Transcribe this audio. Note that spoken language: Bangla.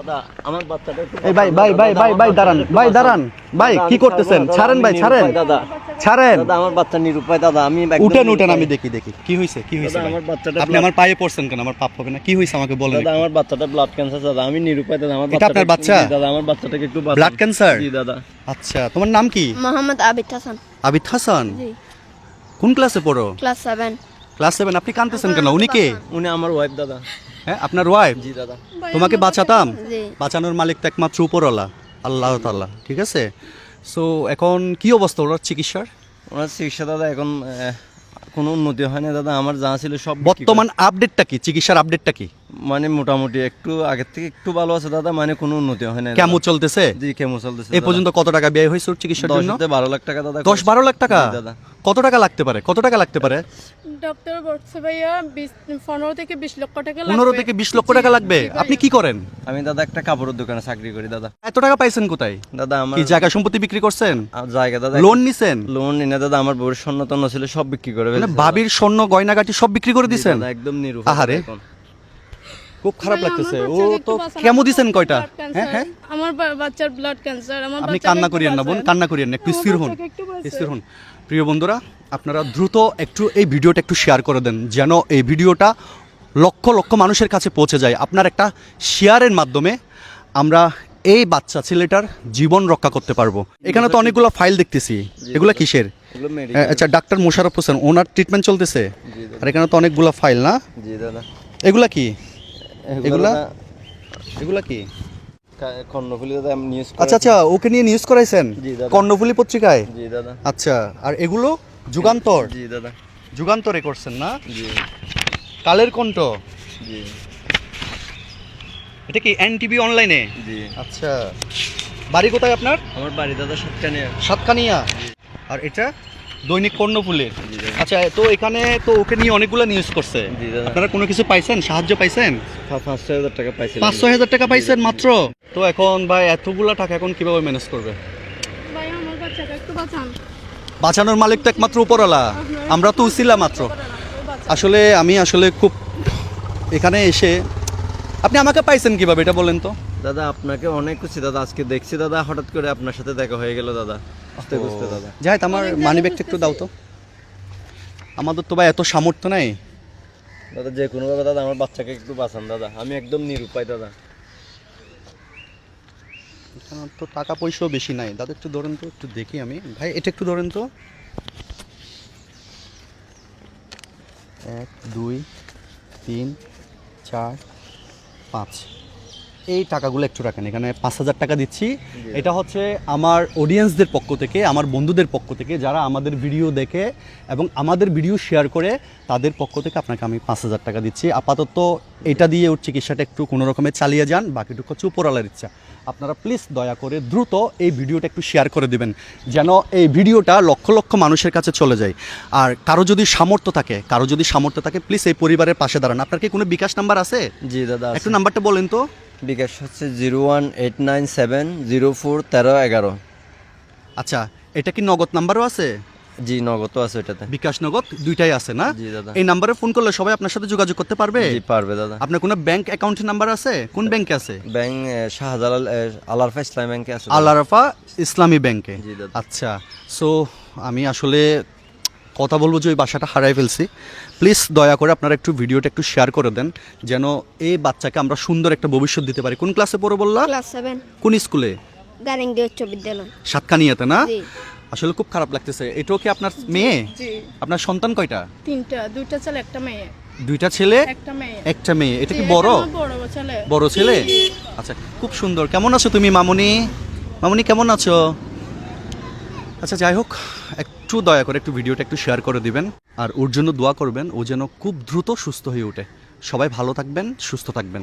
দাদা আমার বাচ্চাটা এই ভাই ভাই ভাই ভাই ভাই দাঁড়ান ভাই দাঁড়ান। ভাই কি করতেছেন? ছাড়েন ভাই ছাড়েন। দাদা। ছাড়েন। দাদা আমার বাচ্চা নিরুপায় দাদা আমি উঠেন উঠেন আমি দেখি দেখি। কি হয়েছে কি হয়েছে আমার বাচ্চাটা আপনি আমার পায়ে পড়ছেন কেন? আমার পাপ হবে না। কি হয়েছে আমাকে বলেন দাদা আমার বাচ্চাটা ব্লাড ক্যান্সার দাদা আমি নিরুপায় দাদা আমার এটা আপনার বাচ্চা? দাদা আমার বাচ্চাটাকে একটু ব্লাড ক্যান্সার জি দাদা। আচ্ছা তোমার নাম কি? মোহাম্মদ আবিদ হাসান। আবিদ হাসান? জি। কোন ক্লাসে পড়ো? ক্লাস ক্লাস সেভেন আপনি কানতেছেন কেন? উনি কে? উনি আমার ওয়াইফ দাদা। হ্যাঁ আপনার ওয়াইফ জি দাদা। তোমাকে বাঁচাতাম? বাঁচানোর মালিক তো একমাত্র উপরওয়ালা আল্লাহ তাল্লাহ ঠিক আছে? সো এখন কি অবস্থা ওনার চিকিৎসার? ওনার চিকিৎসা দাদা এখন কোনো উন্নতি হয় না দাদা। আমার যা ছিল সব বর্তমান আপডেটটা কি? চিকিৎসার আপডেটটা কি? মানে মোটামুটি একটু আগের থেকে একটু ভালো আছে দাদা। মানে কোনো উন্নতি হয় না কেমন চলতেছে? জি কেমন চলতেছে এ পর্যন্ত কত টাকা ব্যয় হয়েছে ওর চিকিৎসার জন্য? হতে বারো লাখ টাকা দাদা দশ বারো লাখ টাকা? দাদা। কত টাকা লাগতে পারে? কত টাকা লাগতে পারে? ডক্টর বলছে ভাইয়া পনেরো থেকে বিশ লক্ষ টাকা লাগবে। পনেরো থেকে বিশ লক্ষ টাকা লাগবে। আপনি কি করেন? আমি দাদা একটা কাপড়ের দোকানে চাকরি করি দাদা। এত টাকা পাইছেন কোথায়? দাদা আমার কি জায়গা সম্পত্তি বিক্রি করছেন? জায়গা দাদা লোন নিছেন? লোন নিয়ে দাদা আমার বউর স্বর্ণ টর্ণ ছিল সব বিক্রি করে মানে ফেলেছে ভাবির স্বর্ণ গয়নাগাটি সব বিক্রি করে দাদা। দিছেন? একদম নিরু আহারে। খুব খারাপ লাগতেছে। ও তো। কেমন দিছেন কয়টা? হ্যাঁ হ্যাঁ। আমার বাচ্চার ব্লাড ক্যান্সার আমার আপনি কান্না করিয়েন না বোন কান্না করিয়েন না একটু স্থির হন। একটু স্থির হন। প্রিয় বন্ধুরা আপনারা দ্রুত একটু এই ভিডিওটা একটু শেয়ার করে দেন যেন এই ভিডিওটা লক্ষ লক্ষ মানুষের কাছে পৌঁছে যায়। আপনার একটা শেয়ারের মাধ্যমে আমরা এই বাচ্চা ছেলেটার জীবন রক্ষা করতে পারব। এখানে তো অনেকগুলো ফাইল দেখতেছি। এগুলা কিসের? আচ্ছা ডাক্তার মোশারফ হোসেন ওনার ট্রিটমেন্ট চলতেছে? আর এখানে তো অনেকগুলো ফাইল না? এগুলা কি? এগুলা? এগুলা কা- কর্ণফুলী দাদা আমি নিউজ আচ্ছা আচ্ছা ওকে নিয়ে নিউজ করাইছেন? জি, দাদা। কর্ণফুলী পত্রিকায়? জি দাদা। আচ্ছা আর এগুলো যুগান্তর? জি দাদা। যুগান্তরে করছেন না? জি। কালের কণ্ঠ? জি। এটা কি এনটিভি অনলাইনে? জি। আচ্ছা বাড়ি কোথায় আপনার? আমার বাড়ি দাদা সাতকানিয়া। সাতকানিয়া। আর এটা? দৈনিক কর্ণফুলের আচ্ছা তো এখানে তো ওকে নিয়ে অনেকগুলো নিউজ করছে। আপনারা কোনো কিছু পাইছেন? সাহায্য পাইছেন? পাঁচশো হাজার টাকা পাঁচশো হাজার টাকা পাইছেন মাত্র? তো এখন ভাই এতগুলা টাকা এখন কীভাবে ম্যানেজ করবে? ভাইয়া আমার বাচ্চাকে একটু বাঁচান। বাঁচানোর মালিক তো একমাত্র উপরওয়ালা। আমরা তো উছিলা মাত্র। আসলে আমি আসলে খুব এখানে এসে আপনি আমাকে পাইছেন কীভাবে এটা বলেন তো? দাদা আপনাকে অনেক খুশি। দাদা আজকে দেখছি দাদা হঠাৎ করে আপনার সাথে দেখা হয়ে গেল দাদা। বুঝতে বুঝতে দাদা। যাই আমার মানি ব্যাগটা একটু দাও তো। আমাদের তো ভাই এত সামর্থ্য নাই। দাদা যে কোনো ভাবে দাদা আমার বাচ্চাকে একটু বাঁচান দাদা। আমি একদম নিরুপায় দাদা। এখানে তো টাকা পয়সাও বেশি নাই। দাদা একটু ধরেন তো একটু দেখি আমি। ভাই এটা একটু ধরেন তো। এক দুই তিন চার পাঁচ। এই টাকাগুলো একটু রাখেন। এখানে পাঁচ হাজার টাকা দিচ্ছি। এটা হচ্ছে আমার অডিয়েন্সদের পক্ষ থেকে আমার বন্ধুদের পক্ষ থেকে যারা আমাদের ভিডিও দেখে এবং আমাদের ভিডিও শেয়ার করে তাদের পক্ষ থেকে আপনাকে আমি পাঁচ হাজার টাকা দিচ্ছি। আপাতত এটা দিয়ে ওর চিকিৎসাটা একটু কোনো রকমে চালিয়ে যান বাকিটুকু হচ্ছে উপরালার ইচ্ছা। আপনারা প্লিজ দয়া করে দ্রুত এই ভিডিওটা একটু শেয়ার করে দিবেন যেন এই ভিডিওটা লক্ষ লক্ষ মানুষের কাছে চলে যায়। আর কারও যদি সামর্থ্য থাকে কারও যদি সামর্থ্য থাকে প্লিজ এই পরিবারের পাশে দাঁড়ান। আপনার কি কোনো বিকাশ নাম্বার আছে? জি দাদা একটু নাম্বারটা বলেন তো। বিকাশ হচ্ছে zero one eight nine seven zero four তেরো এগারো। আচ্ছা এটা কি নগদ নাম্বারও আছে? জি নগদ আছে এটাতে। বিকাশ নগদ দুইটাই আছে না? জি দাদা। এই নাম্বারে ফোন করলে সবাই আপনার সাথে যোগাযোগ করতে পারবে? জি পারবে দাদা। আপনার কোনো ব্যাংক অ্যাকাউন্টের নাম্বার আছে? কোন ব্যাংকে আছে? ব্যাংক শাহজালাল আলারফা ইসলামী ব্যাংকে আছে। দাদা। আল আরাফা ইসলামী ব্যাংকে। জি দাদা। আচ্ছা সো আমি আসলে কথা বলব যে ওই বাসাটা হারাই ফেলছি। প্লিজ দয়া করে আপনারা একটু ভিডিওটা একটু শেয়ার করে দেন যেন এই বাচ্চাকে আমরা সুন্দর একটা ভবিষ্যৎ দিতে পারি। কোন ক্লাসে পড়ো বললা? ক্লাস সেভেন কোন স্কুলে গারিঙ্গি উচ্চ বিদ্যালয়। সাতকানিয়াতে না? জি। আসলে খুব খারাপ লাগতেছে। এটাও কি আপনার মেয়ে? জি। আপনার সন্তান কয়টা? তিনটা দুইটা ছেলে একটা মেয়ে। দুইটা ছেলে? একটা মেয়ে। একটা মেয়ে। এটা কি বড়? আমার বড় ছেলে। বড় ছেলে? আচ্ছা খুব সুন্দর। কেমন আছো তুমি মামুনি? মামুনি কেমন আছো? আচ্ছা যাই হোক, একটু দয়া করে একটু ভিডিওটা একটু শেয়ার করে দিবেন। আর ওর জন্য দোয়া করবেন, ও যেন খুব দ্রুত সুস্থ হয়ে ওঠে। সবাই ভালো থাকবেন, সুস্থ থাকবেন।